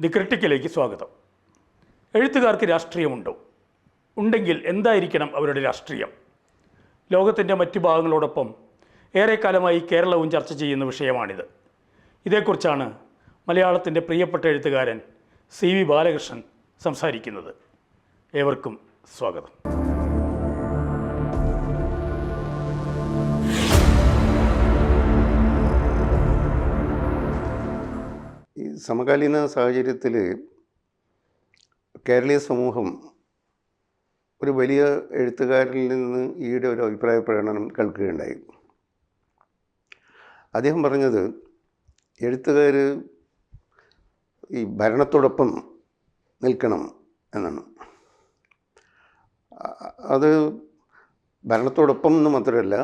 The ക്രിട്ടിക്കിലേക്ക് സ്വാഗതം. എഴുത്തുകാർക്ക് രാഷ്ട്രീയമുണ്ടോ? ഉണ്ടെങ്കിൽ എന്തായിരിക്കണം അവരുടെ രാഷ്ട്രീയം? ലോകത്തിന്റെ മറ്റു ഭാഗങ്ങളോടൊപ്പം ഏറെക്കാലമായി കേരളവും ചർച്ച ചെയ്യുന്ന വിഷയമാണിത്. ഇതേക്കുറിച്ചാണ് മലയാളത്തിന്റെ പ്രിയപ്പെട്ട എഴുത്തുകാരൻ സി വി ബാലകൃഷ്ണൻ സംസാരിക്കുന്നത്. ഏവർക്കും സ്വാഗതം. സമകാലീന സാഹചര്യത്തിൽ കേരളീയ സമൂഹം ഒരു വലിയ എഴുത്തുകാരിൽ നിന്ന് ഈയിടെ ഒരു അഭിപ്രായ പ്രകടനം കേൾക്കുകയുണ്ടായി. അദ്ദേഹം പറഞ്ഞത് എഴുത്തുകാർ ഈ ഭരണത്തോടൊപ്പം നിൽക്കണം എന്നാണ്. അത് ഭരണത്തോടൊപ്പം എന്ന് മാത്രമല്ല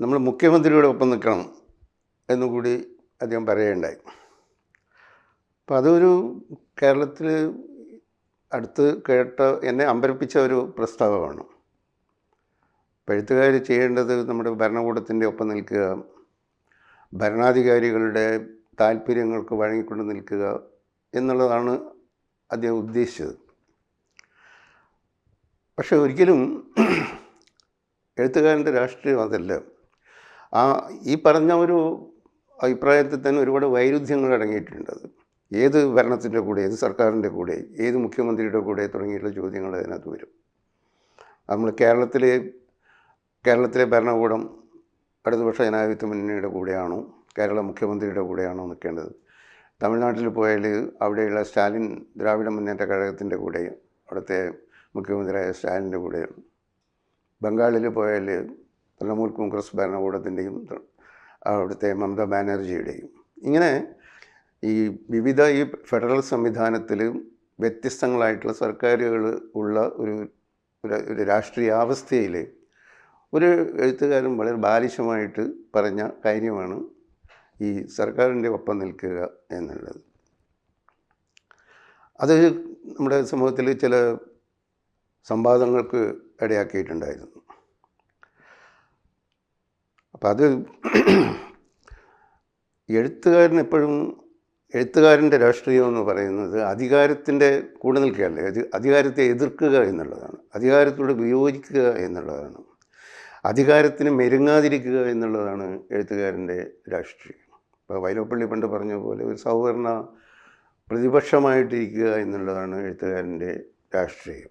നമ്മൾ മുഖ്യമന്ത്രിയുടെ ഒപ്പം നിൽക്കണം എന്നുകൂടി അദ്ദേഹം പറയുകയുണ്ടായി. അപ്പം അതൊരു കേരളത്തിൽ അടുത്ത് കേട്ട എന്നെ അമ്പരപ്പിച്ച ഒരു പ്രസ്താവമാണ്. എഴുത്തുകാർ ചെയ്യേണ്ടത് നമ്മുടെ ഭരണകൂടത്തിന്റെ ഒപ്പം നിൽക്കുക ഭരണാധികാരികളുടെ താല്പര്യങ്ങൾക്ക് വഴങ്ങിക്കൊണ്ട് നിൽക്കുക എന്നുള്ളതാണ് അദ്ദേഹം ഉദ്ദേശിച്ചത്. പക്ഷെ ഒരിക്കലും എഴുത്തുകാരന്റെ രാഷ്ട്രീയം അതല്ല. ആ ഈ പറഞ്ഞ ഒരു അഭിപ്രായത്തിൽ തന്നെ ഒരുപാട് വൈരുദ്ധ്യങ്ങൾ അടങ്ങിയിട്ടുണ്ട് ഏത് ഭരണത്തിന്റെ കൂടെ ഏത് സർക്കാരിന്റെ കൂടെ ഏത് മുഖ്യമന്ത്രിയുടെ കൂടെ തുടങ്ങിയിട്ടുള്ള ചോദ്യങ്ങൾ അതിനകത്ത് വരും. നമ്മൾ കേരളത്തിലെ കേരളത്തിലെ ഭരണകൂടം ഇടതുപക്ഷ ജനാധിപത്യ മുന്നണിയുടെ കൂടെയാണോ കേരള മുഖ്യമന്ത്രിയുടെ കൂടെയാണോ നിൽക്കേണ്ടത്? തമിഴ്നാട്ടിൽ പോയാൽ അവിടെയുള്ള സ്റ്റാലിൻ ദ്രാവിഡ മുന്നേറ്റ കഴകത്തിന്റെ കൂടെ അവിടുത്തെ മുഖ്യമന്ത്രിയായ സ്റ്റാലിന്റെ കൂടെയാണ് ബംഗാളിൽ പോയാൽ തൃണമൂൽ കോൺഗ്രസ് ഭരണകൂടത്തിന്റെയും അവിടുത്തെ മമതാ ബാനർജിയുടെയും. ഇങ്ങനെ ഈ വിവിധ ഈ ഫെഡറൽ സംവിധാനത്തിൽ വ്യത്യസ്തങ്ങളായിട്ടുള്ള സർക്കാരുകൾ ഉള്ള ഒരു ഒരു- ഒരു രാഷ്ട്രീയാവസ്ഥയിൽ ഒരു എഴുത്തുകാരൻ വളരെ ബാലിശമായിട്ട് പറഞ്ഞ കാര്യമാണ് ഈ സർക്കാരിന്റെ ഒപ്പം നിൽക്കുക എന്നുള്ളത്. അത് നമ്മുടെ സമൂഹത്തിൽ ചില സംവാദങ്ങൾക്ക് ഇടയാക്കിയിട്ടുണ്ടായിരുന്നു. അപ്പം അത് എഴുത്തുകാരൻ എപ്പോഴും എഴുത്തുകാരന്റെ രാഷ്ട്രീയം എന്ന് പറയുന്നത് അധികാരത്തിന്റെ കൂടെ നിൽക്കുകയല്ലേ അധികാരത്തെ എതിർക്കുക എന്നുള്ളതാണ് അധികാരത്തോട് വിയോജിക്കുക എന്നുള്ളതാണ് അധികാരത്തിന് മെരുങ്ങാതിരിക്കുക എന്നുള്ളതാണ് എഴുത്തുകാരന്റെ രാഷ്ട്രീയം. ഇപ്പോൾ വൈലോപ്പള്ളി പണ്ട് പറഞ്ഞ പോലെ ഒരു സൗവർണ പ്രതിപക്ഷമായിട്ടിരിക്കുക എന്നുള്ളതാണ് എഴുത്തുകാരന്റെ രാഷ്ട്രീയം.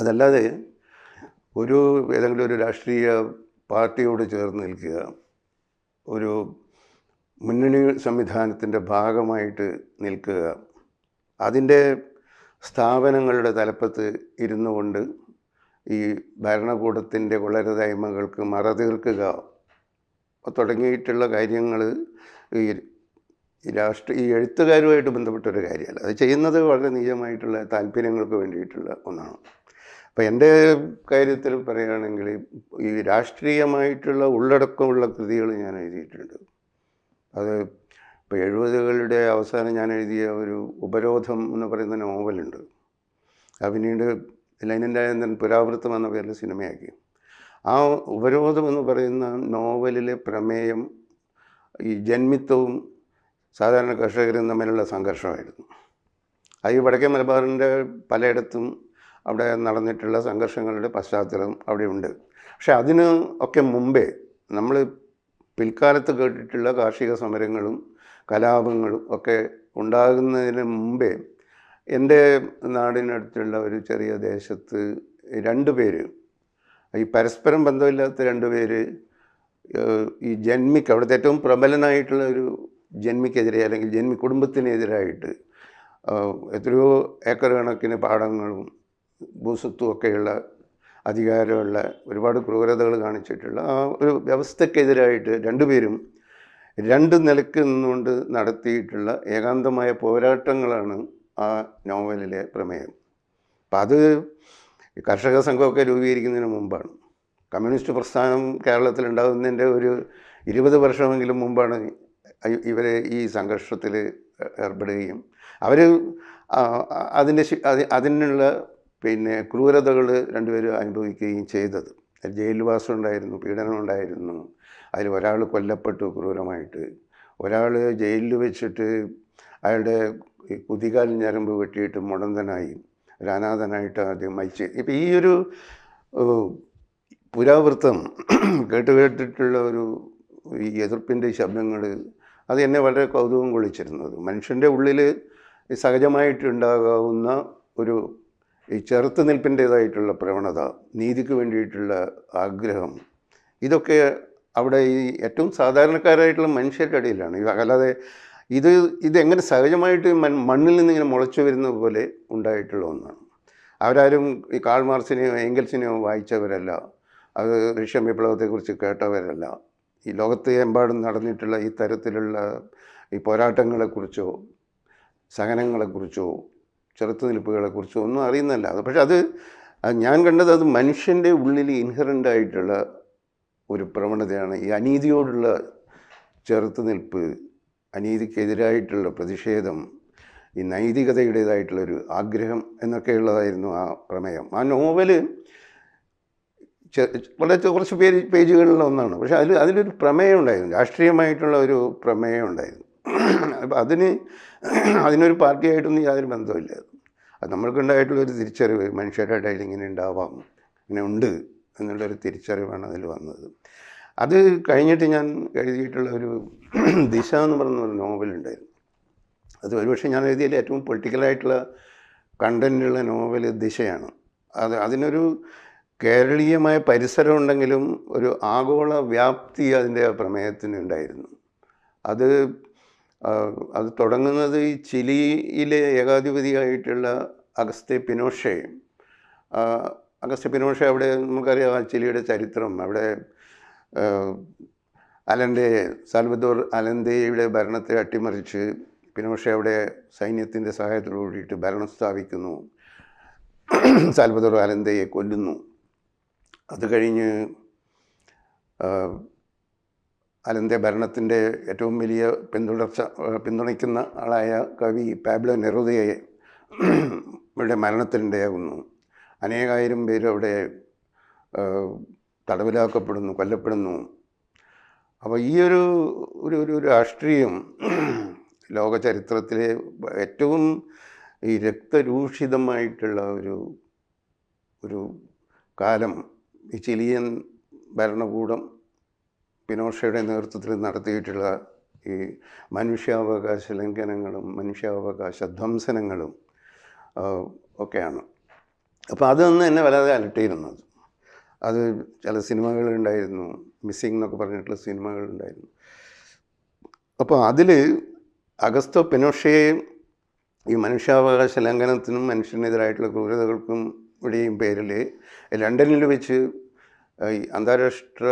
അതല്ലാതെ ഒരു ഏതെങ്കിലും ഒരു രാഷ്ട്രീയ പാർട്ടിയോട് ചേർന്ന് നിൽക്കുക. ഒരു മുന്നണി സംവിധാനത്തിന്റെ ഭാഗമായിട്ട് നിൽക്കുക. അതിന്റെ സ്ഥാപനങ്ങളുടെ തലപ്പത്ത് ഇരുന്നു കൊണ്ട് ഈ ഭരണകൂടത്തിന്റെ കൊള്ളരുതായ്മകൾക്ക് മറതീർക്കുക. തുടങ്ങിയിട്ടുള്ള കാര്യങ്ങൾ ഈ രാഷ്ട്രീയ ഈ എഴുത്തുകാരുമായിട്ട് ബന്ധപ്പെട്ടൊരു കാര്യമല്ല. അത് ചെയ്യുന്നത് വളരെ നീചമായിട്ടുള്ള താല്പര്യങ്ങൾക്ക് വേണ്ടിയിട്ടുള്ള ഒന്നാണ്. അപ്പോൾ എന്റെ കാര്യത്തിൽ പറയുകയാണെങ്കിൽ ഈ രാഷ്ട്രീയമായിട്ടുള്ള ഉള്ളടക്കമുള്ള കൃതികൾ ഞാൻ എഴുതിയിട്ടുണ്ട്. അത് ഇപ്പോൾ എഴുപതുകളുടെ അവസാനം ഞാൻ എഴുതിയ ഒരു ഉപരോധം എന്ന് പറയുന്ന നോവലുണ്ട്. അത് പിന്നീട് ലൈനൻ പുരാവൃത്തം എന്ന പേരിൽ സിനിമയാക്കി. ആ ഉപരോധം എന്ന് പറയുന്ന നോവലിലെ പ്രമേയം ഈ ജന്മിത്വവും സാധാരണ കർഷകരും തമ്മിലുള്ള സംഘർഷമായിരുന്നു. അത് ഈ വടക്കേ മലബാറിന്റെ പലയിടത്തും അവിടെ നടന്നിട്ടുള്ള സംഘർഷങ്ങളുടെ പശ്ചാത്തലം അവിടെയുണ്ട് പക്ഷേ അതിന് ഒക്കെ മുമ്പേ നമ്മൾ പിൽക്കാലത്ത് കേട്ടിട്ടുള്ള കാർഷിക സമരങ്ങളും കലാപങ്ങളും ഒക്കെ ഉണ്ടാകുന്നതിന് മുമ്പേ എന്റെ നാടിനടുത്തുള്ള ഒരു ചെറിയ ദേശത്ത് രണ്ട് പേര് ഈ പരസ്പരം ബന്ധമില്ലാത്ത രണ്ട് പേര് ഈ ജന്മിക്ക് അവിടുത്തെ ഏറ്റവും പ്രബലനായിട്ടുള്ള ഒരു ജന്മിക്കെതിരെ അല്ലെങ്കിൽ ജന്മി കുടുംബത്തിനെതിരായിട്ട് എത്രയോ ഏക്കർ കണക്കിന് പാടങ്ങളും ഭൂസ്വത്തും ഒക്കെയുള്ള അധികാരമുള്ള ഒരുപാട് ക്രൂരതകൾ കാണിച്ചിട്ടുള്ള ആ ഒരു വ്യവസ്ഥക്കെതിരായിട്ട് രണ്ടുപേരും രണ്ട് നിലയ്ക്ക് നിന്നുകൊണ്ട് നടത്തിയിട്ടുള്ള ഏകാന്തമായ പോരാട്ടങ്ങളാണ് ആ നോവലിലെ പ്രമേയം. അപ്പം അത് കർഷക സംഘമൊക്കെ രൂപീകരിക്കുന്നതിന് മുമ്പാണ്. കമ്മ്യൂണിസ്റ്റ് പ്രസ്ഥാനം കേരളത്തിൽ ഉണ്ടാകുന്നതിന്റെ ഒരു ഇരുപത് വർഷമെങ്കിലും മുമ്പാണ് ഇവരെ ഈ സംഘർഷത്തിൽ ഏർപ്പെടുകയും. അവർ അതിന്റെ അതിനുള്ള പിന്നെ ക്രൂരതകൾ രണ്ടുപേരും അനുഭവിക്കുകയും ചെയ്തത്. ജയിൽവാസം ഉണ്ടായിരുന്നു പീഡനം ഉണ്ടായിരുന്നു. അതിൽ ഒരാൾ കൊല്ലപ്പെട്ടു ക്രൂരമായിട്ട്. ഒരാൾ ജയിലിൽ വെച്ചിട്ട് അയാളുടെ കുതികാൽ ഞരമ്പ് വെട്ടിയിട്ട് മുടന്തനായി. ഒരു അനാഥനായിട്ട് ആദ്യം മരിച്ചു. ഇപ്പം ഈ ഒരു പുരാവൃത്തം കേട്ട് കേട്ടിട്ടുള്ള ഒരു ഈ എതിർപ്പിന്റെ ശബ്ദങ്ങൾ അത് എന്നെ വളരെ കൗതുകം കൊള്ളിച്ചിരുന്നത്. മനുഷ്യന്റെ ഉള്ളിൽ സഹജമായിട്ടുണ്ടാകാവുന്ന ഒരു ഈ ചെറുത്ത് നിൽപ്പിന്റേതായിട്ടുള്ള പ്രവണത നീതിക്ക് വേണ്ടിയിട്ടുള്ള ആഗ്രഹം ഇതൊക്കെ അവിടെ ഈ ഏറ്റവും സാധാരണക്കാരായിട്ടുള്ള മനുഷ്യരുടെ ഇടയിലാണ്. അല്ലാതെ ഇത് ഇതെങ്ങനെ സഹജമായിട്ട് മണ്ണിൽ നിന്നിങ്ങനെ മുളച്ചു വരുന്ന പോലെ ഉണ്ടായിട്ടുള്ള ഒന്നാണ്. അവരാരും ഈ കാൾ മാർസിനെയോ എങ്കിൽസിനെയോ വായിച്ചവരല്ല. അത് റഷ്യൻ വിപ്ലവത്തെക്കുറിച്ച് കേട്ടവരല്ല. ഈ ലോകത്ത് എമ്പാടും നടന്നിട്ടുള്ള ഈ തരത്തിലുള്ള ഈ പോരാട്ടങ്ങളെക്കുറിച്ചോ സഹനങ്ങളെക്കുറിച്ചോ ചെറുത്തുനിൽപ്പുകളെക്കുറിച്ചോ ഒന്നും അറിയുന്നല്ല അത് പക്ഷെ അത് ഞാൻ കണ്ടത് അത് മനുഷ്യന്റെ ഉള്ളിൽ ഇൻഹറന്റ് ആയിട്ടുള്ള ഒരു പ്രവണതയാണ്. ഈ അനീതിയോടുള്ള ചെറുത്തുനിൽപ്പ് അനീതിക്കെതിരായിട്ടുള്ള പ്രതിഷേധം ഈ നൈതികതയുടേതായിട്ടുള്ളൊരു ആഗ്രഹം എന്നൊക്കെയുള്ളതായിരുന്നു ആ പ്രമേയം. ആ നോവൽ വളരെ കുറച്ച് പേര് പേജുകളിലുള്ള ഒന്നാണ്. പക്ഷെ അതിൽ അതിലൊരു പ്രമേയം ഉണ്ടായിരുന്നു. രാഷ്ട്രീയമായിട്ടുള്ള ഒരു പ്രമേയം ഉണ്ടായിരുന്നു. അപ്പം അതിന് അതിനൊരു പാർട്ടിയായിട്ടൊന്നും യാതൊരു ബന്ധമില്ല അത് നമ്മൾക്കുണ്ടായിട്ടുള്ളൊരു തിരിച്ചറിവ് മനുഷ്യരുടെ ഇടയിൽ ഇങ്ങനെ ഉണ്ടാവാം ഇങ്ങനെ ഉണ്ട് എന്നുള്ളൊരു തിരിച്ചറിവാണ് അതിൽ വന്നത്. അത് കഴിഞ്ഞിട്ട് ഞാൻ എഴുതിയിട്ടുള്ള ഒരു ദിശ എന്ന് പറയുന്ന ഒരു നോവലുണ്ടായിരുന്നു അത് ഒരുപക്ഷെ ഞാൻ എഴുതിയതിൽ ഏറ്റവും പൊളിറ്റിക്കലായിട്ടുള്ള കണ്ടന്റുള്ള നോവൽ ദിശയാണ്. അത് അതിനൊരു കേരളീയമായ പരിസരം ഉണ്ടെങ്കിലും ഒരു ആഗോള വ്യാപ്തി അതിന്റെ പ്രമേയത്തിന് ഉണ്ടായിരുന്നു. അത് അത് തുടങ്ങുന്നത് ഈ ചിലിയിലെ ഏകാധിപതിയായിട്ടുള്ള അഗസ്തെ പിനോഷെ അഗസ്ത്യ അഗസ്തെ പിനോഷെ അവിടെ നമുക്കറിയാം ചിലിയുടെ ചരിത്രം. അവിടെ അലന്റെ സാൽവദോർ അലന്തയുടെ ഭരണത്തെ അട്ടിമറിച്ച് പിനോഷെ അവിടെ സൈന്യത്തിന്റെ സഹായത്തോടു കൂടിയിട്ട് ഭരണം സ്ഥാപിക്കുന്നു. സാൽവദോർ അലന്തയെ കൊല്ലുന്നു. അത് കഴിഞ്ഞ് അലന്തെ ഭരണത്തിന്റെ ഏറ്റവും വലിയ പിന്തുടർച്ച പിന്തുണയ്ക്കുന്ന ആളായ കവി പാബ്ലോ നെറുദയെ ഇവിടെ മരണത്തിനിടയാകുന്നു. അനേകായിരം പേര് അവിടെ തടവിലാക്കപ്പെടുന്നു കൊല്ലപ്പെടുന്നു. അപ്പോൾ ഈ ഒരു ഒരു ഒരു രാഷ്ട്രീയം ലോക ചരിത്രത്തിലെ ഏറ്റവും ഈ രക്തരൂഷിതമായിട്ടുള്ള ഒരു ഒരു കാലം ഈ ചിലിയൻ ഭരണകൂടം പിനോഷയുടെ നേതൃത്വത്തിൽ നടത്തിയിട്ടുള്ള ഈ മനുഷ്യാവകാശ ലംഘനങ്ങളും മനുഷ്യാവകാശ ധ്വംസനങ്ങളും ഒക്കെയാണ്. അപ്പോൾ അതൊന്നും എന്നെ വല്ലാതെ അലട്ടിയിരുന്നത്. അത് ചില സിനിമകളുണ്ടായിരുന്നു മിസ്സിംഗ് എന്നൊക്കെ പറഞ്ഞിട്ടുള്ള സിനിമകളുണ്ടായിരുന്നു. അപ്പോൾ അതിൽ അഗസ്തോ പിനോഷയെ ഈ മനുഷ്യാവകാശ ലംഘനത്തിനും മനുഷ്യനെതിരായിട്ടുള്ള ക്രൂരതകൾക്കും ഇവിടെയും പേരിൽ ലണ്ടനിൽ വെച്ച് അന്താരാഷ്ട്ര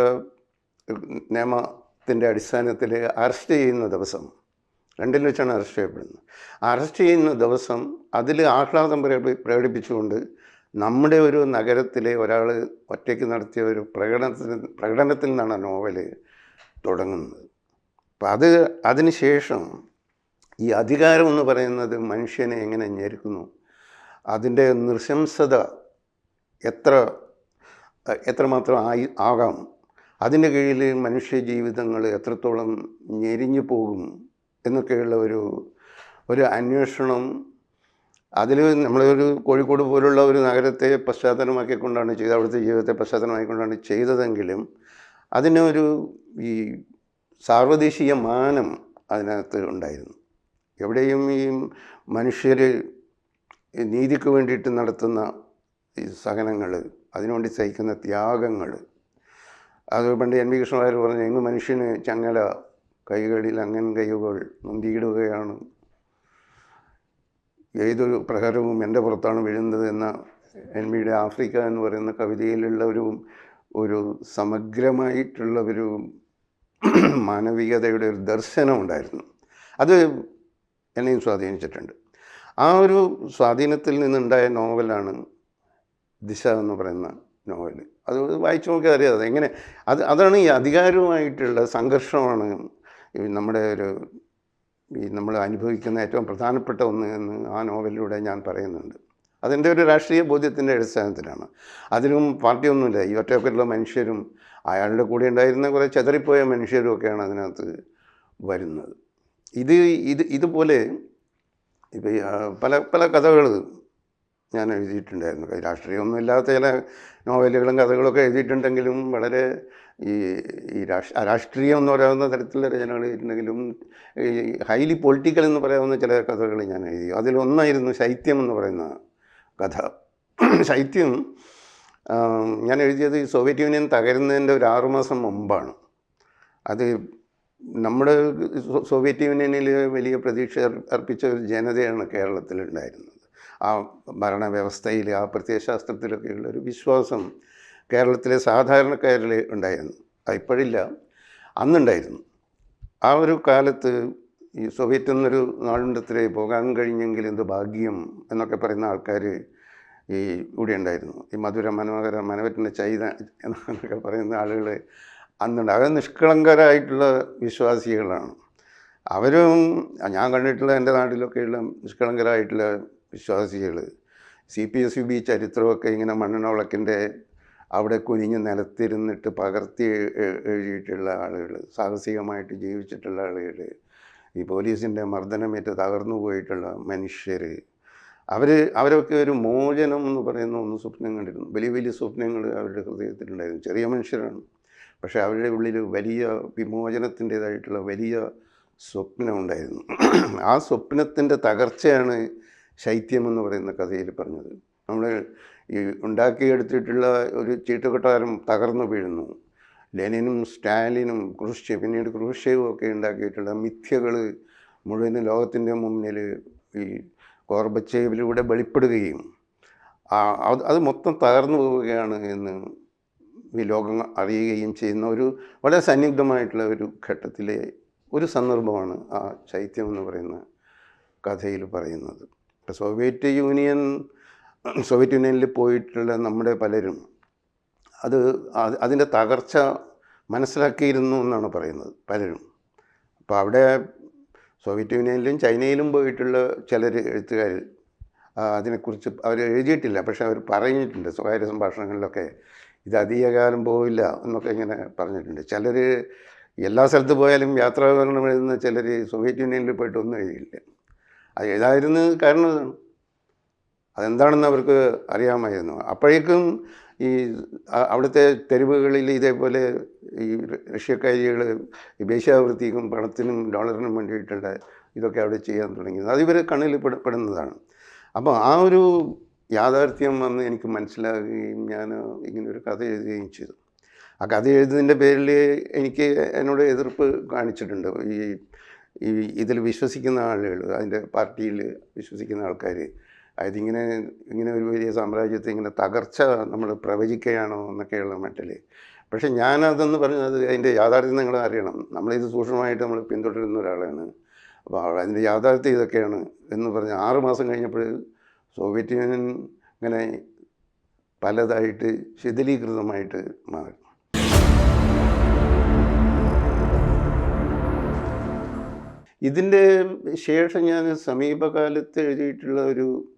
നിയമത്തിന്റെ അടിസ്ഥാനത്തിൽ അറസ്റ്റ് ചെയ്യുന്ന ദിവസം രണ്ടിൽ വെച്ചാണ് അറസ്റ്റ് ചെയ്യപ്പെടുന്നത്. അറസ്റ്റ് ചെയ്യുന്ന ദിവസം അതിൽ ആഹ്ലാദം പ്രകടി പ്രകടിപ്പിച്ചുകൊണ്ട് നമ്മുടെ ഒരു നഗരത്തിലെ ഒരാൾ ഒറ്റയ്ക്ക് നടത്തിയ ഒരു പ്രകടനത്തിന് പ്രകടനത്തിൽ നിന്നാണ് ആ നോവൽ തുടങ്ങുന്നത്. അപ്പം അത് അതിനുശേഷം ഈ അധികാരം എന്ന് പറയുന്നത് മനുഷ്യനെ എങ്ങനെ ഞെരുക്കുന്നു? അതിന്റെ നൃശംസത എത്ര എത്രമാത്രം ആയി ആകാം? അതിന്റെ കീഴിൽ മനുഷ്യ ജീവിതങ്ങൾ എത്രത്തോളം ഞെരിഞ്ഞു പോകും എന്നൊക്കെയുള്ള ഒരു ഒരു അന്വേഷണം അതിൽ നമ്മളൊരു കോഴിക്കോട് പോലുള്ള ഒരു നഗരത്തെ പശ്ചാത്തലമാക്കിക്കൊണ്ടാണ് ചെയ്ത അവിടുത്തെ ജീവിതത്തെ പശ്ചാത്തലമാക്കിക്കൊണ്ടാണ് ചെയ്തതെങ്കിലും അതിനൊരു ഈ സാർവദേശീയ മാനം അതിനകത്ത് ഉണ്ടായിരുന്നു. എവിടെയും ഈ മനുഷ്യർ നീതിക്ക് വേണ്ടിയിട്ട് നടത്തുന്ന ഈ സഹനങ്ങൾ അതിനുവേണ്ടി സഹിക്കുന്ന ത്യാഗങ്ങൾ അത് പണ്ട് എൻ വി കൃഷ്ണവാര്യർ പറഞ്ഞു ഇന്ന് മനുഷ്യന് ചങ്ങല കൈകളിൽ അങ്ങൻ കൈകൾ മുന്തിയിടുകയാണ്. ഏതൊരു പ്രഹരവും എന്റെ പുറത്താണ് വീഴുന്നത് എന്ന എൻ വിയുടെ ആഫ്രിക്ക എന്ന് പറയുന്ന കവിതയിലുള്ള ഒരു ഒരു സമഗ്രമായിട്ടുള്ള ഒരു മാനവികതയുടെ ഒരു ദർശനം ഉണ്ടായിരുന്നു അത് എന്നെയും സ്വാധീനിച്ചിട്ടുണ്ട്. ആ ഒരു സ്വാധീനത്തിൽ നിന്നുണ്ടായ നോവലാണ് ദിശ എന്ന് പറയുന്ന നോവൽ അത് വായിച്ചു നോക്കിയാൽ അറിയാതെ എങ്ങനെ. അത് അതാണ് ഈ അധികാരവുമായിട്ടുള്ള സംഘർഷമാണ് നമ്മുടെ ഒരു ഈ നമ്മൾ അനുഭവിക്കുന്ന ഏറ്റവും പ്രധാനപ്പെട്ട ഒന്ന് എന്ന് ആ നോവലിലൂടെ ഞാൻ പറയുന്നുണ്ട്. അതെന്റെ ഒരു രാഷ്ട്രീയ ബോധ്യത്തിന്റെ അടിസ്ഥാനത്തിലാണ്. അതിലും പാർട്ടിയൊന്നുമില്ല. ഈ ഒറ്റയൊക്കെയുള്ള മനുഷ്യരും അയാളുടെ കൂടെ ഉണ്ടായിരുന്ന കുറേ ചെതറിപ്പോയ മനുഷ്യരും ഒക്കെയാണ് അതിനകത്ത് വരുന്നത്. ഇത് ഇത് ഇതുപോലെ ഇപ്പം പല പല കഥകൾ ഞാൻ എഴുതിയിട്ടുണ്ടായിരുന്നു രാഷ്ട്രീയമൊന്നും ഇല്ലാത്ത ചില നോവലുകളും കഥകളൊക്കെ എഴുതിയിട്ടുണ്ടെങ്കിലും വളരെ ഈ ഈ രാഷ്ട്ര രാഷ്ട്രീയം എന്ന് പറയാവുന്ന തരത്തിലുള്ള രചനകൾ എഴുതിയിട്ടുണ്ടെങ്കിലും ഈ ഹൈലി പൊളിറ്റിക്കൽ എന്ന് പറയാവുന്ന ചില കഥകൾ ഞാൻ എഴുതി. അതിലൊന്നായിരുന്നു ശൈത്യം എന്ന് പറയുന്ന കഥ. ശൈത്യം ഞാൻ എഴുതിയത് ഈ സോവിയറ്റ് യൂണിയൻ തകരുന്നതിന്റെ ഒരു ആറുമാസം മുമ്പാണ്. അത് നമ്മുടെ സോവിയറ്റ് യൂണിയനിൽ വലിയ പ്രതീക്ഷ അർപ്പിച്ച ഒരു ജനതയാണ് കേരളത്തിലുണ്ടായിരുന്നത്. ആ ഭരണവ്യവസ്ഥയിൽ ആ പ്രത്യയശാസ്ത്രത്തിലൊക്കെയുള്ള ഒരു വിശ്വാസം കേരളത്തിലെ സാധാരണക്കാരിൽ ഉണ്ടായിരുന്നു. ഇപ്പോഴില്ല അന്നുണ്ടായിരുന്നു. ആ ഒരു കാലത്ത് ഈ സോവിയറ്റ് എന്നൊരു നാടുണ്ടത്തിലെ പോകാൻ കഴിഞ്ഞെങ്കിൽ എന്ത് ഭാഗ്യം എന്നൊക്കെ പറയുന്ന ആൾക്കാർ ഈ ഇവിടെ ഉണ്ടായിരുന്നു. ഈ മധുര മനോഹര മനവറ്റിന്റെ ചൈത എന്നൊക്കെ പറയുന്ന ആളുകൾ അന്നുണ്ട്. അവർ നിഷ്കളങ്കരായിട്ടുള്ള വിശ്വാസികളാണ്. അവരും ഞാൻ കണ്ടിട്ടുള്ള എന്റെ നാട്ടിലൊക്കെയുള്ള നിഷ്കളങ്കരായിട്ടുള്ള വിശ്വാസികൾ C P S U B ചരിത്രമൊക്കെ ഇങ്ങനെ മണ്ണെണ്ണ വിളക്കിന്റെ അവിടെ കുനിഞ്ഞ് നിലത്തിരുന്നിട്ട് പകർത്തി എഴുതിയിട്ടുള്ള ആളുകൾ സാഹസികമായിട്ട് ജീവിച്ചിട്ടുള്ള ആളുകൾ ഈ പോലീസിന്റെ മർദ്ദനമേറ്റ് തകർന്നു പോയിട്ടുള്ള മനുഷ്യർ അവർ അവരൊക്കെ ഒരു മോചനം എന്ന് പറയുന്ന ഒന്ന് സ്വപ്നം കണ്ടിരുന്നു. വലിയ വലിയ സ്വപ്നങ്ങൾ അവരുടെ ഹൃദയത്തിലുണ്ടായിരുന്നു. ചെറിയ മനുഷ്യരാണ്. പക്ഷേ അവരുടെ ഉള്ളിൽ വലിയ വിമോചനത്തിന്റേതായിട്ടുള്ള വലിയ സ്വപ്നമുണ്ടായിരുന്നു ആ സ്വപ്നത്തിന്റെ തകർച്ചയാണ് ശൈത്യം എന്ന് പറയുന്ന കഥയിൽ പറഞ്ഞത്. നമ്മൾ ഈ ഉണ്ടാക്കിയെടുത്തിട്ടുള്ള ഒരു ചീട്ടുകൊട്ടാരം തകർന്നു വീഴുന്നു. ലെനിനും സ്റ്റാലിനും ക്രൂഷ്യ പിന്നീട് ക്രൂഷ്യവും ഒക്കെ ഉണ്ടാക്കിയിട്ടുള്ള മിഥ്യകൾ മുഴുവൻ ലോകത്തിന്റെ മുന്നിൽ ഈ കോർബച്ചേവിലൂടെ വെളിപ്പെടുകയും അത് അത് മൊത്തം തകർന്നു പോവുകയാണ് എന്ന് ഈ ലോകം അറിയുകയും ചെയ്യുന്ന ഒരു വളരെ സന്നിഗ്ധമായിട്ടുള്ള ഒരു ഘട്ടത്തിലെ ഒരു സന്ദർഭമാണ് ആ ശൈത്യം എന്ന് പറയുന്ന കഥയിൽ പറയുന്നത്. സോവിയറ്റ് യൂണിയൻ സോവിയറ്റ് യൂണിയനിൽ പോയിട്ടുള്ള നമ്മുടെ പലരും അത് അത് അതിന്റെ തകർച്ച മനസ്സിലാക്കിയിരുന്നു എന്നാണ് പറയുന്നത് പലരും. അപ്പോൾ അവിടെ സോവിയറ്റ് യൂണിയനിലും ചൈനയിലും പോയിട്ടുള്ള ചിലർ എഴുത്തുകാർ അതിനെക്കുറിച്ച് അവർ എഴുതിയിട്ടില്ല. പക്ഷെ അവർ പറഞ്ഞിട്ടുണ്ട് സ്വകാര്യ സംഭാഷണങ്ങളിലൊക്കെ ഇത് അധികകാലം പോവില്ല എന്നൊക്കെ ഇങ്ങനെ പറഞ്ഞിട്ടുണ്ട്. ചിലർ എല്ലാ സ്ഥലത്ത് പോയാലും യാത്രാവിവരണം എഴുതുന്ന ചിലർ സോവിയറ്റ് യൂണിയനിൽ പോയിട്ട് ഒന്നും എഴുതിയില്ല അത് എഴുതായിരുന്നു കാരണം അതെന്താണെന്ന് അവർക്ക് അറിയാമായിരുന്നു. അപ്പോഴേക്കും ഈ അവിടുത്തെ തെരുവുകളിൽ ഇതേപോലെ ഈ റഷ്യക്കാരികൾ വേശ്യാവൃത്തിക്കും പണത്തിനും ഡോളറിനും വേണ്ടിയിട്ടുള്ള ഇതൊക്കെ അവിടെ ചെയ്യാൻ തുടങ്ങിയത് അത് ഇവരെ കണ്ണിൽ പെടുന്നതാണ്. അപ്പോൾ ആ ഒരു യാഥാർത്ഥ്യം വന്ന് എനിക്ക് മനസ്സിലാകുകയും ഞാൻ ഇങ്ങനെ ഒരു കഥ എഴുതുകയും ചെയ്തു. ആ കഥ എഴുതുന്നതിന്റെ പേരിൽ എനിക്ക് എന്നോട് എതിർപ്പ് കാണിച്ചിട്ടുണ്ട്. ഈ ഈ ഇതിൽ വിശ്വസിക്കുന്ന ആളുകൾ അതിന്റെ പാർട്ടിയിൽ വിശ്വസിക്കുന്ന ആൾക്കാർ അതായത് ഇങ്ങനെ ഇങ്ങനെ ഒരു വലിയ സാമ്രാജ്യത്തെ ഇങ്ങനെ തകർച്ച നമ്മൾ പ്രവചിക്കുകയാണോ എന്നൊക്കെയുള്ള മട്ടിൽ പക്ഷേ ഞാനതെന്ന് പറഞ്ഞത് അതിന്റെ യാഥാർത്ഥ്യം നിങ്ങൾ അറിയണം. നമ്മളിത് സൂക്ഷ്മമായിട്ട് നമ്മൾ പിന്തുടരുന്ന ഒരാളാണ്. അപ്പോൾ അതിന്റെ യാഥാർത്ഥ്യം ഇതൊക്കെയാണ് എന്ന് പറഞ്ഞ് ആറ് മാസം കഴിഞ്ഞപ്പോൾ സോവിയറ്റ് യൂണിയൻ ഇങ്ങനെ പലതായിട്ട് ശിഥിലീകൃതമായിട്ട് മാറി. ഇതിന്റെ ശേഷം ഞാൻ സമീപകാലത്ത് എഴുതിയിട്ടുള്ള ഒരു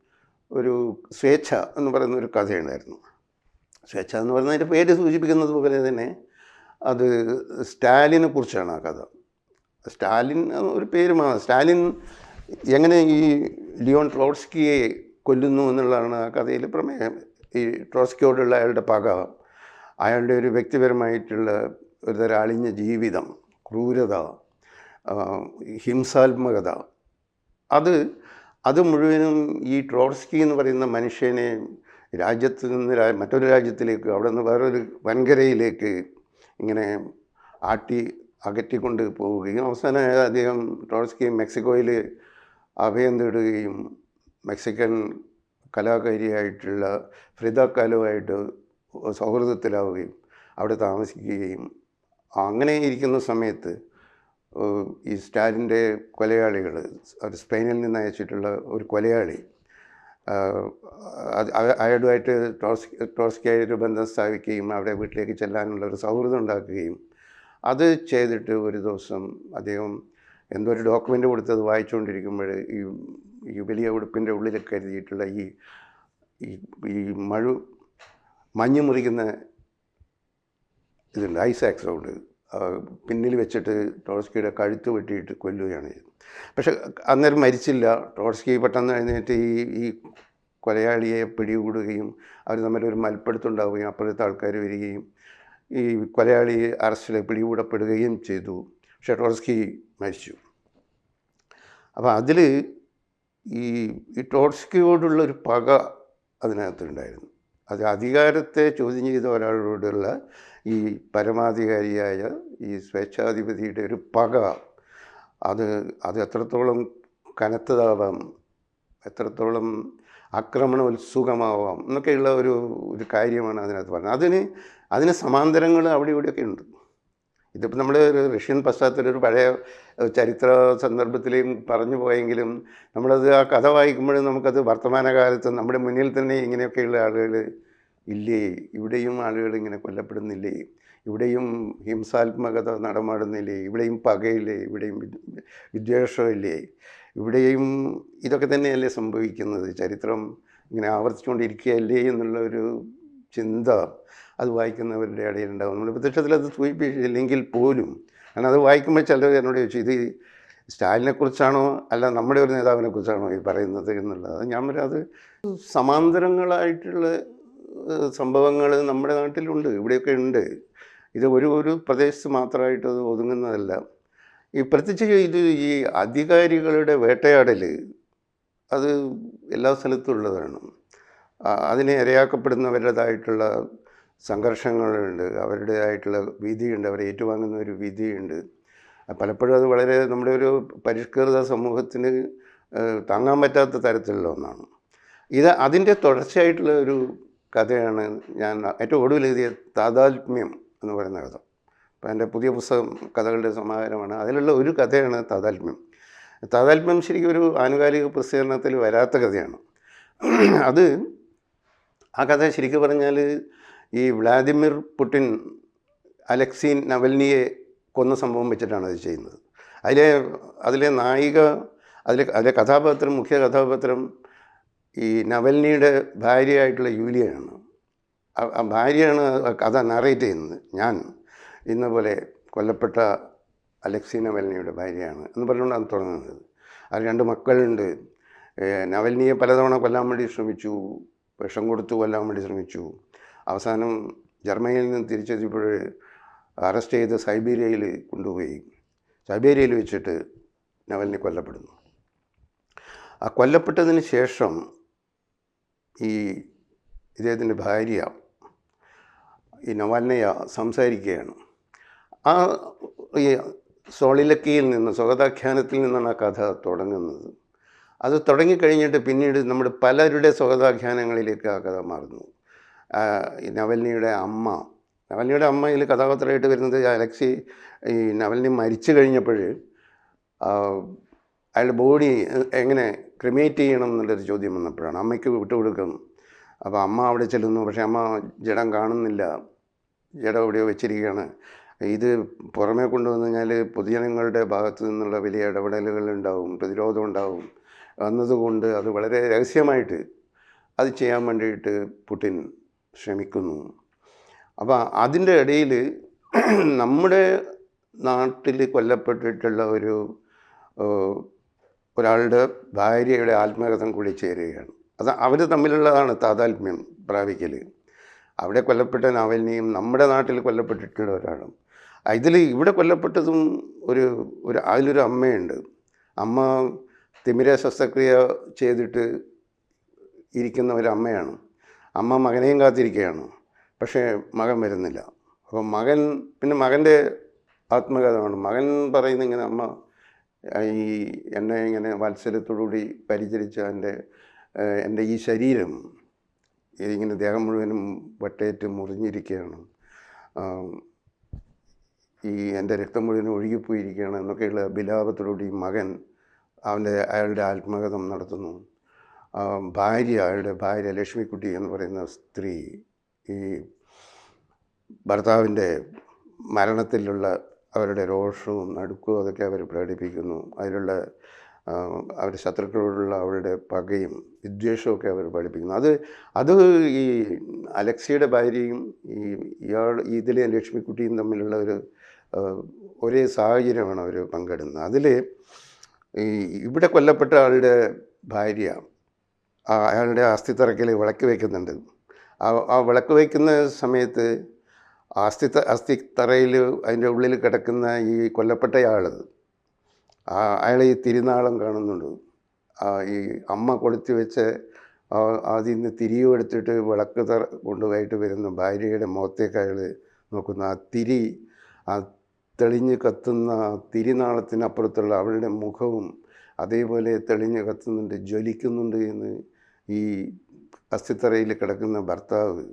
ഒരു സ്വേച്ഛ എന്ന് പറയുന്ന ഒരു കഥയുണ്ടായിരുന്നു. സ്വേച്ഛ എന്ന് പറയുന്ന അതിന്റെ പേര് സൂചിപ്പിക്കുന്നത് പോലെ തന്നെ അത് സ്റ്റാലിനെ കുറിച്ചാണ് ആ കഥ. സ്റ്റാലിൻ ഒരു പേര് മാ സ്റ്റാലിൻ എങ്ങനെ ഈ ലിയോൺ ട്രോട്സ്കിയെ കൊല്ലുന്നു എന്നുള്ളതാണ് ആ കഥയിൽ പ്രമേയം. ഈ ട്രോട്സ്കിയോടുള്ള അയാളുടെ പക അയാളുടെ ഒരു വ്യക്തിപരമായിട്ടുള്ള ഒരു തരം അളിഞ്ഞ ജീവിതം ക്രൂരത ഹിംസാത്മകത. അത് അത് മുഴുവനും ഈ ട്രോട്സ്കി എന്ന് പറയുന്ന മനുഷ്യനെ രാജ്യത്ത് നിന്ന് മറ്റൊരു രാജ്യത്തിലേക്ക് അവിടെ നിന്ന് വേറൊരു വൻകരയിലേക്ക് ഇങ്ങനെ ആട്ടി അകറ്റിക്കൊണ്ട് പോവുകയും അവസാനം അദ്ദേഹം ട്രോട്സ്കി മെക്സിക്കോയിൽ അഭയം തേടുകയും മെക്സിക്കൻ കലാകാരിയായിട്ടുള്ള ഫ്രിദ കാലുമായിട്ട് സൗഹൃദത്തിലാവുകയും അവിടെ താമസിക്കുകയും അങ്ങനെ ഇരിക്കുന്ന സമയത്ത് ഈ സ്റ്റാലിന്റെ കൊലയാളികൾ ഒരു സ്പെയിനിൽ നിന്ന് അയച്ചിട്ടുള്ള ഒരു കൊലയാളി അയാളുമായിട്ട് ടോസ് ടോസ്കിയായിട്ട് ബന്ധം സ്ഥാപിക്കുകയും അവിടെ വീട്ടിലേക്ക് ചെല്ലാനുള്ള ഒരു സൗഹൃദം ഉണ്ടാക്കുകയും അത് ചെയ്തിട്ട് ഒരു ദിവസം അദ്ദേഹം എന്തോ ഒരു ഡോക്യുമെന്റ് കൊടുത്തത് വായിച്ചുകൊണ്ടിരിക്കുമ്പോൾ ഈ ഈ വലിയ ഉടുപ്പിന്റെ ഉള്ളിൽ കരുതിയിട്ടുള്ള ഈ ഈ മഴ മഞ്ഞ് മുറിക്കുന്ന ഇതുണ്ട് ഐസ് ആക്സോണ്ട് ആ, പിന്നിൽ വെച്ചിട്ട് ടോൾസ്കിയുടെ കഴുത്ത് വെട്ടിയിട്ട് കൊല്ലുകയാണ് ചെയ്തത്. പക്ഷെ അന്നേരം മരിച്ചില്ല. ടോൾസ്കി പെട്ടെന്ന് എഴുന്നേറ്റ് ഈ ഈ കൊലയാളിയെ പിടികൂടുകയും അവർ തമ്മിൽ ഒരു മൽപ്പെടുത്തുണ്ടാവുകയും അപ്പുറത്തെ ആൾക്കാർ വരികയും ഈ കൊലയാളി അറസ്റ്റിൽ പിടികൂടപ്പെടുകയും ചെയ്തു. പക്ഷേ ടോൾസ്കി മരിച്ചു. അപ്പോൾ അതിൽ ഈ ഈ ടോൾസ്കിയോടുള്ളൊരു പക അതിനകത്തുണ്ടായിരുന്നു. അത് അധികാരത്തെ ചോദ്യം ചെയ്ത ഒരാളോടുള്ള ഈ പരമാധികാരിയായ ഈ സ്വേച്ഛാധിപതിയുടെ ഒരു പക അത് അത് എത്രത്തോളം കനത്തതാവാം എത്രത്തോളം ആക്രമണ ഉത്സുഖമാവാം എന്നൊക്കെയുള്ള ഒരു ഒരു കാര്യമാണ് അതിനകത്ത് പറഞ്ഞത്. അതിന് അതിന് സമാന്തരങ്ങൾ അവിടെ ഇവിടെയൊക്കെ ഉണ്ട്. ഇതിപ്പോൾ നമ്മൾ ഒരു റഷ്യൻ പശ്ചാത്തലം ഒരു പഴയ ചരിത്ര സന്ദർഭത്തിലേയും പറഞ്ഞു പോയെങ്കിലും നമ്മളത് ആ കഥ വായിക്കുമ്പോഴും നമുക്കത് വർത്തമാനകാലത്ത് നമ്മുടെ മുന്നിൽ തന്നെ ഇങ്ങനെയൊക്കെയുള്ള ആളുകൾ ഇല്ലേ? ഇവിടെയും ആളുകൾ ഇങ്ങനെ കൊല്ലപ്പെടുന്നില്ലേ? ഇവിടെയും ഹിംസാത്മകത നടമാടുന്നില്ലേ? ഇവിടെയും പകയില്ലേ? ഇവിടെയും വിദ്- വിദ്വേഷമില്ലേ? ഇവിടെയും ഇതൊക്കെ തന്നെയല്ലേ സംഭവിക്കുന്നത്? ചരിത്രം ഇങ്ങനെ ആവർത്തിച്ചുകൊണ്ടിരിക്കുകയല്ലേ എന്നുള്ള ഒരു ചിന്ത അത് വായിക്കുന്നവരുടെ ഇടയിലുണ്ടാവും. നമ്മൾ പ്രത്യക്ഷത്തിൽ അത് സൂചിപ്പിച്ചില്ലെങ്കിൽ പോലും. കാരണം അത് വായിക്കുമ്പോൾ ചിലർ എന്നോട് ചോദിച്ചു ഇത് സ്റ്റാലിനെ കുറിച്ചാണോ? അല്ല നമ്മുടെ ഒരു നേതാവിനെ കുറിച്ചാണോ ഈ പറയുന്നത്? എന്നുള്ളത്. ഞാൻ പറയാം അത് സമാന്തരങ്ങളായിട്ടുള്ള സംഭവങ്ങൾ നമ്മുടെ നാട്ടിലുണ്ട്. ഇവിടെയൊക്കെ ഉണ്ട്. ഇത് ഒരു ഒരു പ്രദേശത്ത് മാത്രമായിട്ട് അത് ഒതുങ്ങുന്നതല്ല. ഈ പ്രത്യേകിച്ച് ഇത് ഈ അധികാരികളുടെ വേട്ടയാടൽ അത് എല്ലാ സ്ഥലത്തും ഉള്ളതാണ്. അതിനെ ഇരയാക്കപ്പെടുന്നവരുടേതായിട്ടുള്ള സംഘർഷങ്ങളുണ്ട് അവരുടേതായിട്ടുള്ള വിധിയുണ്ട് അവരെ ഏറ്റുവാങ്ങുന്ന ഒരു വിധിയുണ്ട് പലപ്പോഴും അത് വളരെ നമ്മുടെ ഒരു പരിഷ്കൃത സമൂഹത്തിന് താങ്ങാൻ പറ്റാത്ത തരത്തിലുള്ള ഒന്നാണ്. ഇത് അതിന്റെ തുടർച്ചയായിട്ടുള്ള ഒരു കഥയാണ് ഞാൻ ഏറ്റവും ഒടുവിൽ എഴുതിയ താതാത്മ്യം എന്ന് പറയുന്ന കഥ. അപ്പം എന്റെ പുതിയ പുസ്തകം കഥകളുടെ സമാഹാരമാണ്. അതിലുള്ള ഒരു കഥയാണ് താതാത്മ്യം. താതാത്മ്യം ശരിക്കും ഒരു ആനുകാലിക പ്രസിദ്ധീകരണത്തിൽ വരാത്ത കഥയാണ്. അത് ആ കഥ ശരിക്കും പറഞ്ഞാൽ ഈ വ്ളാദിമിർ പുടിൻ അലക്സീൻ നവൽനിയെ കൊന്ന സംഭവം വെച്ചിട്ടാണ് അത് ചെയ്യുന്നത്. അതിലെ അതിലെ നായിക അതിലെ അതിലെ കഥാപാത്രം മുഖ്യ കഥാപാത്രം ഈ നവൽനിയുടെ ഭാര്യയായിട്ടുള്ള യൂലിയാണ്. ആ- ഭാര്യയാണ് കഥ നറേറ്റ് ചെയ്യുന്നത്. ഞാൻ ഇന്ന പോലെ കൊല്ലപ്പെട്ട അലക്സി നവൽനിയുടെ ഭാര്യയാണ് എന്ന് പറഞ്ഞുകൊണ്ടാണ് തുടങ്ങുന്നത്. അത് രണ്ട് മക്കളുണ്ട്. നവൽനിയെ പലതവണ കൊല്ലാൻ വേണ്ടി ശ്രമിച്ചു വിഷം കൊടുത്തു കൊല്ലാൻ വേണ്ടി ശ്രമിച്ചു. അവസാനം ജർമ്മനിയിൽ നിന്ന് തിരിച്ചെത്തിയപ്പോൾ അറസ്റ്റ് ചെയ്ത് സൈബീരിയയിൽ കൊണ്ടുപോയി സൈബീരിയയിൽ വെച്ചിട്ട് നവലിനെ കൊല്ലപ്പെടുന്നു. ആ കൊല്ലപ്പെട്ടതിന് ശേഷം ഈ ഇദ്ദേഹത്തിന്റെ ഭാര്യ ഈ നവാൽനയ സംസാരിക്കുകയാണ്. ആ ഈ സോളിലക്കിയിൽ നിന്ന് സ്വഗതാഖ്യാനത്തിൽ നിന്നാണ് ആ കഥ തുടങ്ങുന്നത്. അത് തുടങ്ങിക്കഴിഞ്ഞിട്ട് പിന്നീട് നമ്മുടെ പലരുടെ സ്വഗതാഖ്യാനങ്ങളിലേക്ക് ആ കഥ മാറുന്നു. നവൽനിയുടെ അമ്മ. നവൽനിയുടെ അമ്മ ഇതിൽ കഥാപാത്രമായിട്ട് വരുന്നത് അലക്സി ഈ നവൽനി മരിച്ചു കഴിഞ്ഞപ്പോൾ അയാളുടെ ബോഡി എങ്ങനെ ക്രിമേറ്റ് ചെയ്യണം എന്നുള്ളൊരു ചോദ്യം വന്നപ്പോഴാണ്. അമ്മയ്ക്ക് വിട്ടുകൊടുക്കും. അപ്പോൾ അമ്മ അവിടെ ചെല്ലുന്നു. പക്ഷേ അമ്മ ജഡം കാണുന്നില്ല. ജഡം എവിടെയോ വെച്ചിരിക്കുകയാണ്. ഇത് പുറമേ കൊണ്ടുവന്നു കഴിഞ്ഞാൽ പൊതുജനങ്ങളുടെ ഭാഗത്തു നിന്നുള്ള വലിയ ഇടപെടലുകൾ ഉണ്ടാവും പ്രതിരോധം ഉണ്ടാവും. എന്നതുകൊണ്ട് അത് വളരെ രഹസ്യമായിട്ട് അത് ചെയ്യാൻ വേണ്ടിയിട്ട് പുടിൻ ശ്രമിക്കുന്നു അപ്പോൾ അതിന്റെ ഇടയിൽ നമ്മുടെ നാട്ടിൽ കൊല്ലപ്പെട്ടിട്ടുള്ള ഒരു ഒരാളുടെ ഭാര്യയുടെ ആത്മകഥം കൂടി ചേരുകയാണ്. അത് അവർ തമ്മിലുള്ളതാണ് താതാത്മ്യം പ്രാപിക്കൽ. അവിടെ കൊല്ലപ്പെട്ട നാവലിനെയും നമ്മുടെ നാട്ടിൽ കൊല്ലപ്പെട്ടിട്ടുള്ള ഒരാളും. ഇതിൽ ഇവിടെ കൊല്ലപ്പെട്ടതും ഒരു ഒരു അതിലൊരു അമ്മയുണ്ട്. അമ്മ തിമിര ശസ്ത്രക്രിയ ചെയ്തിട്ട് ഇരിക്കുന്ന ഒരു അമ്മയാണ്. അമ്മ മകനെയും കാത്തിരിക്കുകയാണ്. പക്ഷേ മകൻ വരുന്നില്ല. അപ്പോൾ മകൻ പിന്നെ മകന്റെ ആത്മകഥമാണ് മകൻ പറയുന്ന ഇങ്ങനെ അമ്മ ഈ എന്നെ ഇങ്ങനെ വാത്സല്യത്തോടുകൂടി പരിചരിച്ച എന്റെ എന്റെ ഈ ശരീരം ഇതിങ്ങനെ ദേഹം മുഴുവനും വട്ടേറ്റ് മുറിഞ്ഞിരിക്കുകയാണ്. ഈ എന്റെ രക്തം മുഴുവനും ഒഴുകിപ്പോയിരിക്കുകയാണ് എന്നൊക്കെയുള്ള ബിലാപത്തോടുകൂടി മകൻ അവന്റെ അയാളുടെ ആത്മകഥം നടത്തുന്നു. ഭാര്യ അയാളുടെ ഭാര്യ ലക്ഷ്മിക്കുട്ടി എന്ന് പറയുന്ന സ്ത്രീ ഈ ഭർത്താവിന്റെ മരണത്തിലുള്ള അവരുടെ രോഷവും നടുക്കവും അതൊക്കെ അവർ പ്രകടിപ്പിക്കുന്നു. അതിലുള്ള അവരുടെ ശത്രുക്കളോടുള്ള അവരുടെ പകയും വിദ്വേഷമൊക്കെ അവർ പഠിപ്പിക്കുന്നു. അത് അത് ഈ അലക്സിയുടെ ഭാര്യയും ഈ ഇയാൾ ഇതിലെ ലക്ഷ്മിക്കുട്ടിയും തമ്മിലുള്ള ഒരു ഒരേ സാഹചര്യമാണ് അവർ പങ്കിടുന്നത്. അതിൽ ഈ ഇവിടെ കൊല്ലപ്പെട്ട ആളുടെ ഭാര്യ അയാളുടെ അസ്ഥിത്തറക്കിൽ വിളക്ക് വയ്ക്കുന്നുണ്ട്. ആ വിളക്ക് വയ്ക്കുന്ന സമയത്ത് അസ്ഥി അസ്ഥിത്തറയിൽ അതിന്റെ ഉള്ളിൽ കിടക്കുന്ന ഈ കൊല്ലപ്പെട്ടയാൾ അയാൾ ഈ തിരുനാളം കാണുന്നുണ്ട്. ഈ അമ്മ കൊളുത്തി വെച്ച് അതിൽ നിന്ന് തിരിയും എടുത്തിട്ട് വിളക്ക് തറ കൊണ്ടുപോയിട്ട് വരുന്ന. ഭാര്യയുടെ മുഖത്തേക്ക് അയാൾ നോക്കുന്ന. ആ തിരി ആ തെളിഞ്ഞ് കത്തുന്ന തിരിനാളത്തിനപ്പുറത്തുള്ള അവളുടെ മുഖവും അതേപോലെ തെളിഞ്ഞ് കത്തുന്നുണ്ട് ജ്വലിക്കുന്നുണ്ട് എന്ന് ഈ അസ്ഥിത്തറയിൽ കിടക്കുന്ന ഭർത്താവ്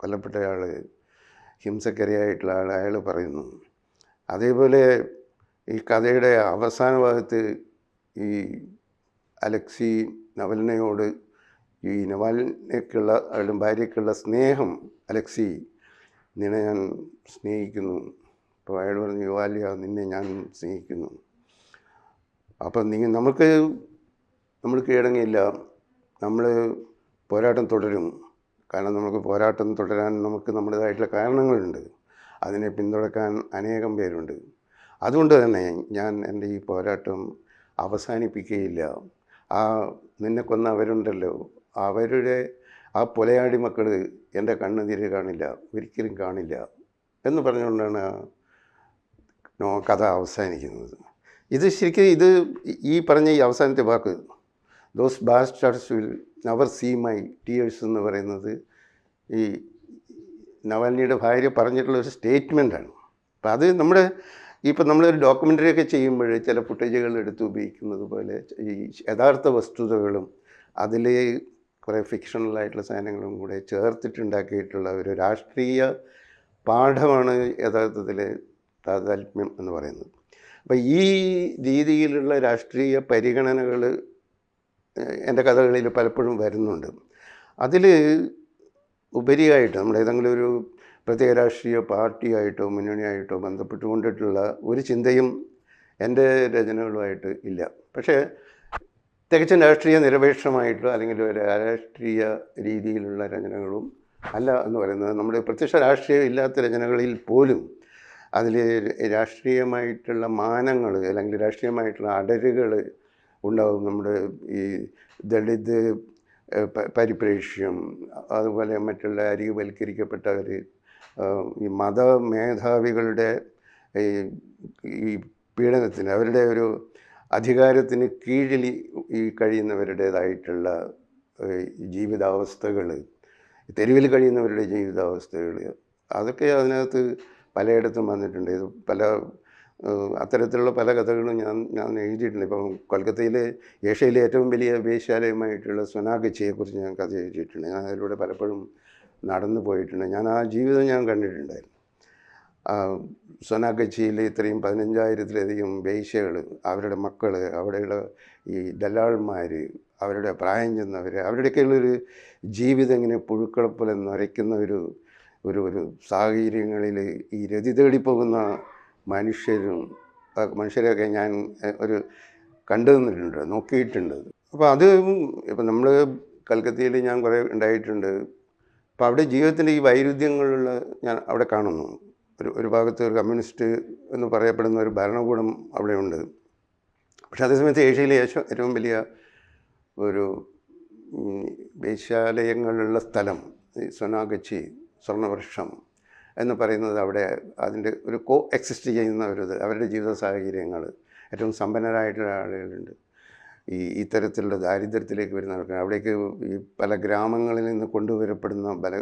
കൊല്ലപ്പെട്ടയാൾ ഹിംസക്കരയായിട്ടുള്ള ആൾ അയാൾ പറയുന്നു അതേപോലെ ഈ കഥയുടെ അവസാന ഭാഗത്ത് ഈ അലക്സി നവലിനയോട് ഈ നവാലിനേക്കുള്ള അവളുടെ ഭാര്യയ്ക്കുള്ള സ്നേഹം അലക്സി നിന്നെ ഞാൻ സ്നേഹിക്കുന്നു. അപ്പോൾ അയാൾ പറഞ്ഞു യുവാലിയ നിന്നെ ഞാൻ സ്നേഹിക്കുന്നു. അപ്പം നിങ്ങൾ നമുക്ക് നമ്മൾ കീഴടങ്ങിയില്ല നമ്മൾ പോരാട്ടം തുടരും. കാരണം നമുക്ക് പോരാട്ടം തുടരാൻ നമുക്ക് നമ്മുടേതായിട്ടുള്ള കാരണങ്ങളുണ്ട്. അതിനെ പിന്തുണക്കാൻ അനേകം പേരുണ്ട്. അതുകൊണ്ട് തന്നെ ഞാൻ എന്റെ ഈ പോരാട്ടം അവസാനിപ്പിക്കുകയില്ല. ആ നിന്നെ കൊന്ന അവരുണ്ടല്ലോ. അവരുടെ ആ പൊലയാടി മക്കൾ എന്റെ കണ്ണുനീര് കാണില്ല. ഒരിക്കലും കാണില്ല. എന്ന് പറഞ്ഞുകൊണ്ടാണ് കഥ അവസാനിക്കുന്നത്. ഇത് ശരിക്കും ഇത് ഈ പറഞ്ഞ ഈ അവസാനത്തെ വാക്ക് those bastards will never see my tears എന്ന് പറയുന്നത് ഈ നവാലിനിയുടെ ഭാര്യ പറഞ്ഞിട്ടുള്ള ഒരു സ്റ്റേറ്റ്മെന്റാണ് അപ്പം അത് നമ്മുടെ ഇപ്പം നമ്മളൊരു ഡോക്യുമെന്ററി ഒക്കെ ചെയ്യുമ്പോൾ ചില ഫുട്ടേജുകൾ എടുത്ത് ഉപയോഗിക്കുന്നത് പോലെ ഈ യഥാർത്ഥ വസ്തുതകളും അതിൽ കുറേ ഫിക്ഷണലായിട്ടുള്ള സാധനങ്ങളും കൂടെ ചേർത്തിട്ടുണ്ടാക്കിയിട്ടുള്ള ഒരു രാഷ്ട്രീയ പാഠമാണ് യഥാർത്ഥത്തിൽ താതാത്മ്യം എന്ന് പറയുന്നത്. അപ്പോൾ ഈ രീതിയിലുള്ള രാഷ്ട്രീയ പരിഗണനകൾ എന്റെ കഥകളിൽ പലപ്പോഴും വരുന്നുണ്ട്. അതിൽ ഉപരിയായിട്ട് നമ്മൾ ഏതെങ്കിലും ഒരു പ്രത്യേക രാഷ്ട്രീയ പാർട്ടിയായിട്ടോ മുന്നണിയായിട്ടോ ബന്ധപ്പെട്ടുകൊണ്ടിട്ടുള്ള ഒരു ചിന്തയും എന്റെ രചനകളുമായിട്ട് ഇല്ല. പക്ഷേ തികച്ചും രാഷ്ട്രീയ നിരപേക്ഷമായിട്ടോ അല്ലെങ്കിൽ ഒരു രാഷ്ട്രീയ രീതിയിലുള്ള രചനകളും അല്ല എന്ന് പറയുന്നത് നമ്മുടെ പ്രത്യക്ഷ രാഷ്ട്രീയം ഇല്ലാത്ത രചനകളിൽ പോലും അതിൽ രാഷ്ട്രീയമായിട്ടുള്ള മാനങ്ങൾ അല്ലെങ്കിൽ രാഷ്ട്രീയമായിട്ടുള്ള അടരുകൾ ഉണ്ടാവും നമ്മുടെ ഈ ദളിത് പരിപ്രേക്ഷ്യം അതുപോലെ മറ്റുള്ള അരികുവൽക്കരിക്കപ്പെട്ടവർ ഈ മത മേധാവികളുടെ ഈ പീഡനത്തിന് അവരുടെ ഒരു അധികാരത്തിന് കീഴിൽ ഈ കഴിയുന്നവരുടേതായിട്ടുള്ള ജീവിതാവസ്ഥകൾ തെരുവിൽ കഴിയുന്നവരുടെ ജീവിതാവസ്ഥകൾ അതൊക്കെ അതിനകത്ത് പലയിടത്തും വന്നിട്ടുണ്ട്. ഇത് പല അത്തരത്തിലുള്ള പല കഥകളും ഞാൻ ഞാൻ എഴുതിയിട്ടുണ്ട്. ഇപ്പം കൊൽക്കത്തയിലെ ഏഷ്യയിലെ ഏറ്റവും വലിയ വേശ്യാലയമായിട്ടുള്ള സൊനാഗച്ചിയെക്കുറിച്ച് ഞാൻ കഥ എഴുതിയിട്ടുണ്ട്. ഞാൻ അതിലൂടെ പലപ്പോഴും നടന്നു പോയിട്ടുണ്ട്. ഞാൻ ആ ജീവിതം ഞാൻ കണ്ടിട്ടുണ്ടായിരുന്നു. സൊനാഗച്ചിയിൽ ഇത്രയും പതിനഞ്ചായിരത്തിലധികം വേശ്യകൾ അവരുടെ മക്കൾ അവിടെയുള്ള ഈ ദല്ലാൾമാർ അവരുടെ പ്രായം ചെന്നവർ അവരുടെയൊക്കെയുള്ളൊരു ജീവിതം ഇങ്ങനെ പുഴുക്കളെ പോലെ നരയ്ക്കുന്ന ഒരു ഒരു ഒരു സാഹചര്യങ്ങളിൽ ഈ രതി തേടി പോകുന്ന മനുഷ്യരും മനുഷ്യരെയൊക്കെ ഞാൻ ഒരു കണ്ടു നിന്നിട്ടുണ്ട് നോക്കിയിട്ടുണ്ട്. അപ്പോൾ അത് ഇപ്പം നമ്മൾ കൽക്കത്തയിൽ ഞാൻ കുറേ ഉണ്ടായിട്ടുണ്ട്. അപ്പോൾ അവിടെ ജീവിതത്തിന്റെ ഈ വൈരുദ്ധ്യങ്ങളുള്ള ഞാൻ അവിടെ കാണുന്നു. ഒരു ഒരു ഭാഗത്ത് ഒരു കമ്മ്യൂണിസ്റ്റ് എന്ന് പറയപ്പെടുന്ന ഒരു ഭരണകൂടം അവിടെയുണ്ട്. പക്ഷേ അതേസമയത്ത് ഏഷ്യയിലെ ഏറ്റവും ഏറ്റവും വലിയ ഒരു വേശ്യാലയങ്ങളുള്ള സ്ഥലം ഈ സൊനാഗച്ചി സ്വർണവൃക്ഷം എന്ന് പറയുന്നത് അവിടെ അതിന്റെ ഒരു കോ എക്സിസ്റ്റ് ചെയ്യുന്ന ഒരു അവരുടെ ജീവിത സാഹചര്യങ്ങൾ. ഏറ്റവും സമ്പന്നരായിട്ടുള്ള ആളുകളുണ്ട്. ഈ ഇത്തരത്തിലുള്ള ദാരിദ്ര്യത്തിലേക്ക് വരുന്ന ആൾക്കാർ അവിടേക്ക് ഈ പല ഗ്രാമങ്ങളിൽ നിന്ന് കൊണ്ടുവരപ്പെടുന്ന പല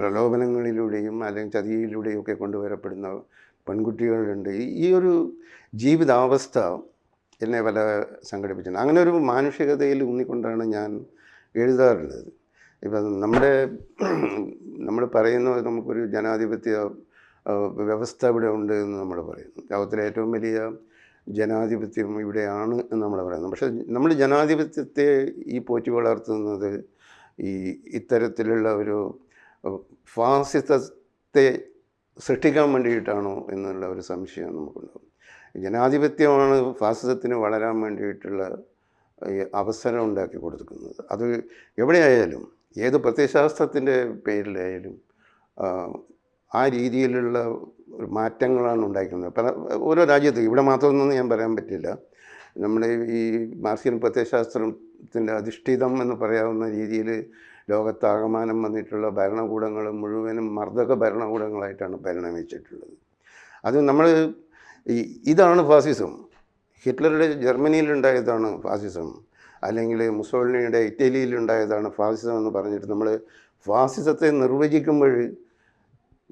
പ്രലോഭനങ്ങളിലൂടെയും അല്ലെങ്കിൽ ചതിയിലൂടെയും ഒക്കെ കൊണ്ടുവരപ്പെടുന്ന പെൺകുട്ടികളുണ്ട്. ഈ ഒരു ജീവിതാവസ്ഥ എന്നെ പല സംഘടിപ്പിച്ചിട്ടുണ്ട്. അങ്ങനെ ഒരു മാനുഷികതയിൽ ഊന്നിക്കൊണ്ടാണ് ഞാൻ എഴുതാറുള്ളത്. ഇപ്പം നമ്മുടെ നമ്മൾ പറയുന്നത് നമുക്കൊരു ജനാധിപത്യ വ്യവസ്ഥ ഇവിടെ ഉണ്ട് എന്ന് നമ്മൾ പറയുന്നു. ലോകത്തിലെ ഏറ്റവും വലിയ ജനാധിപത്യം ഇവിടെയാണ് എന്ന് നമ്മൾ പറയുന്നു. പക്ഷേ നമ്മൾ ജനാധിപത്യത്തെ ഈ പോറ്റി വളർത്തുന്നത് ഈ ഇത്തരത്തിലുള്ള ഒരു ഫാസിസത്തെ സൃഷ്ടിക്കാൻ വേണ്ടിയിട്ടാണോ എന്നുള്ള ഒരു സംശയം നമുക്കുണ്ടാകും ജനാധിപത്യമാണ് ഫാസിസത്തിന് വളരാൻ വേണ്ടിയിട്ടുള്ള അവസരം ഉണ്ടാക്കി കൊടുക്കുന്നത്. അത് എവിടെയായാലും ഏത് പ്രത്യയശാസ്ത്രത്തിന്റെ പേരിലായാലും ആ, രീതിയിലുള്ള മാറ്റങ്ങളാണ് ഉണ്ടായിരിക്കുന്നത്. പല ഓരോ രാജ്യത്തും ഇവിടെ മാത്രമൊന്നും ഞാൻ പറയാൻ പറ്റില്ല. നമ്മുടെ ഈ മാർസിയൻ പ്രത്യയശാസ്ത്രത്തിന്റെ അധിഷ്ഠിതം എന്ന് പറയാവുന്ന രീതിയിൽ ലോകത്താകമാനം വന്നിട്ടുള്ള ഭരണകൂടങ്ങൾ മുഴുവനും മർദ്ദക ഭരണകൂടങ്ങളായിട്ടാണ് പരിണമിച്ചിട്ടുള്ളത്. അത് നമ്മൾ ഇതാണ് ഫാസിസം. ഹിറ്റ്ലറുടെ ജർമ്മനിയിലുണ്ടായതാണ് ഫാസിസം. അല്ലെങ്കിൽ മുസോളിനിയുടെ ഇറ്റലിയിലുണ്ടായതാണ് ഫാസിസം എന്ന് പറഞ്ഞിട്ട് നമ്മൾ ഫാസിസത്തെ നിർവചിക്കുമ്പോൾ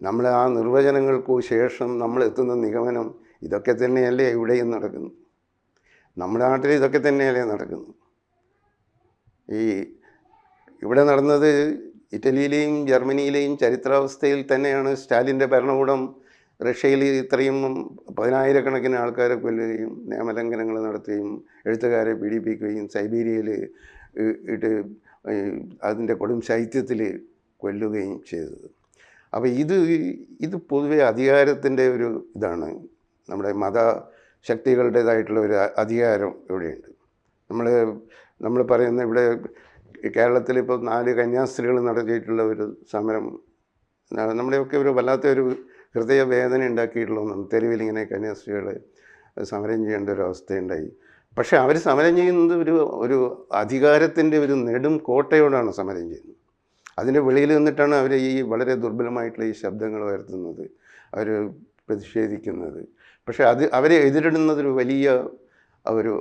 നമ്മൾ ആ നിർവചനങ്ങൾക്കു ശേഷം നമ്മൾ എത്തുന്ന നിഗമനം ഇതൊക്കെ തന്നെയല്ലേ ഇവിടെയും നടക്കുന്നു. നമ്മുടെ നാട്ടിൽ ഇതൊക്കെ തന്നെയല്ലേ നടക്കുന്നു. ഈ ഇവിടെ നടന്നത് ഇറ്റലിയിലെയും ജർമ്മനിയിലെയും ചരിത്രാവസ്ഥയിൽ തന്നെയാണ് സ്റ്റാലിന്റെ ഭരണകൂടം റഷ്യയിൽ ഇത്രയും പതിനായിരക്കണക്കിന് ആൾക്കാരെ കൊല്ലുകയും നിയമലംഘനങ്ങൾ നടത്തുകയും എഴുത്തുകാരെ പീഡിപ്പിക്കുകയും സൈബീരിയയിൽ ഇട്ട് അതിന്റെ കൊടും ശൈത്യത്തിൽ കൊല്ലുകയും ചെയ്തത്. അപ്പോൾ ഇത് ഇത് പൊതുവെ അധികാരത്തിന്റെ ഒരു ഇതാണ്. നമ്മുടെ മത ശക്തികളുടേതായിട്ടുള്ള ഒരു അധികാരം ഇവിടെയുണ്ട്. നമ്മൾ നമ്മൾ പറയുന്ന ഇവിടെ കേരളത്തിൽ ഇപ്പോൾ നാല് കന്യാസ്ത്രീകൾ നടത്തിയിട്ടുള്ള ഒരു സമരം നമ്മുടെയൊക്കെ ഒരു വല്ലാത്ത ഒരു ഹൃദയവേദന ഉണ്ടാക്കിയിട്ടുള്ള തെരുവിൽ ഇങ്ങനെ കന്യാസ്ത്രീകൾ സമരം ചെയ്യേണ്ട ഒരു അവസ്ഥയുണ്ടായി. പക്ഷേ അവർ സമരം ചെയ്യുന്നത് ഒരു ഒരു അധികാരത്തിന്റെ ഒരു നെടും കോട്ടയോടാണ് സമരം ചെയ്യുന്നത്. അതിന്റെ വെളിയിൽ നിന്നിട്ടാണ് അവർ ഈ വളരെ ദുർബലമായിട്ടുള്ള ഈ ശബ്ദങ്ങൾ ഉയർത്തുന്നത് അവർ പ്രതിഷേധിക്കുന്നത്. പക്ഷേ അത് അവരെ എതിരിടുന്നതൊരു വലിയ ഒരു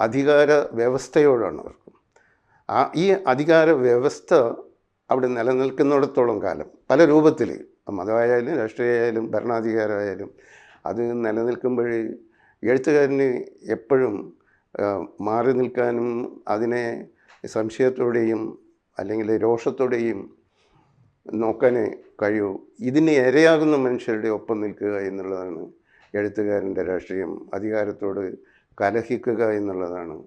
അധികാര വ്യവസ്ഥയോടാണ് അവർക്ക്. ആ ഈ അധികാര വ്യവസ്ഥ അവിടെ നിലനിൽക്കുന്നിടത്തോളം കാലം പല രൂപത്തിൽ മതമായാലും രാഷ്ട്രീയമായാലും ഭരണാധികാരമായാലും അത് നിലനിൽക്കുമ്പോൾ എഴുത്തുകാരന് എപ്പോഴും മാറി നിൽക്കാനും അതിനെ സംശയത്തോടെയും അല്ലെങ്കിൽ രോഷത്തോടെയും നോക്കാനേ കഴിയൂ. ഇതിന് ഇരയാകുന്ന മനുഷ്യരുടെ ഒപ്പം നിൽക്കുക എന്നുള്ളതാണ് എഴുത്തുകാരന്റെ രാഷ്ട്രീയം. അധികാരത്തോട് കലഹിക്കുക എന്നുള്ളതാണ്.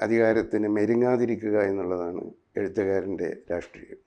അധികാരത്തിന് മെരുങ്ങാതിരിക്കുക എന്നുള്ളതാണ് എഴുത്തുകാരന്റെ രാഷ്ട്രീയം.